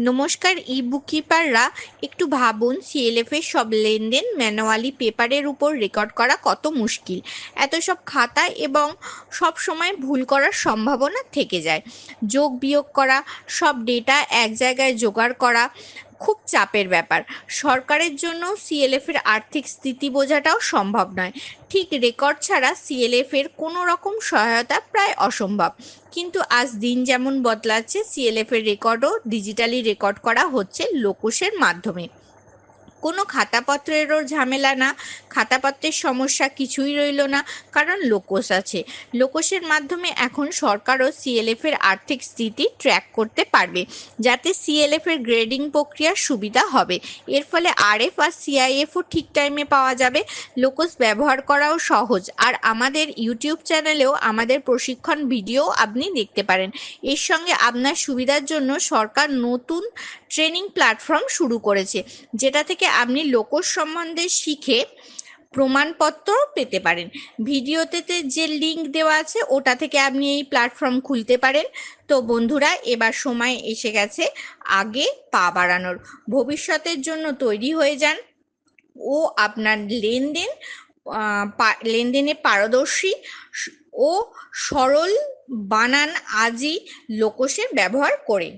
নমস্কার ই বুককিপাররা একটু ভাবুন সিএলএফ এর সব লেনদেন ম্যানুয়ালি পেপারের উপর রেকর্ড করা কত মুশকিল? এত সব খাতা এবং সব সময় ভুল করার সম্ভাবনা থেকে যায়। যোগ বিয়োগ করা, সব ডেটা এক জায়গায় জোগাড় করা খুব চাপের ব্যাপার। সরকারের জন্য সিএলএফ এর আর্থিক স্থিতি বোঝাটাও সম্ভব নয়। ঠিক রেকর্ড ছাড়া সিএলএফ এর কোনো রকম সহায়তা প্রায় অসম্ভব। কিন্তু আজ দিন যেমন বদলাচ্ছে সিএলএফ এর রেকর্ডও ডিজিটালি রেকর্ড করা হচ্ছে লোকোশের মাধ্যমে। কোনো খাতাপত্রেরও ঝামেলা না, খাতাপত্রের সমস্যা কিছুই রইল না, কারণ লোকস আছে। লোকসের মাধ্যমে এখন সরকারও সিএলএফ এর আর্থিক স্থিতি ট্র্যাক করতে পারবে, যাতে সিএলএফ এর গ্রেডিং প্রক্রিয়ার সুবিধা হবে। এর ফলে আরএফ আর সিআইএফও ঠিক টাইমে পাওয়া যাবে। লোকস ব্যবহার করাও সহজ। আর আমাদের ইউটিউব চ্যানেলেও আমাদের প্রশিক্ষণ ভিডিও আপনি দেখতে পারেন। এর সঙ্গে আপনার সুবিধার জন্য সরকার নতুন ট্রেনিং প্ল্যাটফর্ম শুরু করেছে, যেটা থেকে আপনি লোকস সম্বন্ধে শিখে প্রমাণপত্র পেতে পারেন। ভিডিওতে যে লিংক দেওয়া আছে, ওটা থেকে আপনি এই প্ল্যাটফর্ম খুলতে পারেন। তো বন্ধুরা, এবার সময় এসে গেছে আগে পা বাড়ানোর। ভবিষ্যতের জন্য তৈরি হয়ে যান। ও আপনার লেনদেন লেনদেনে পারদর্শী ও সরল বানান আজই লোকসের ব্যবহার করে।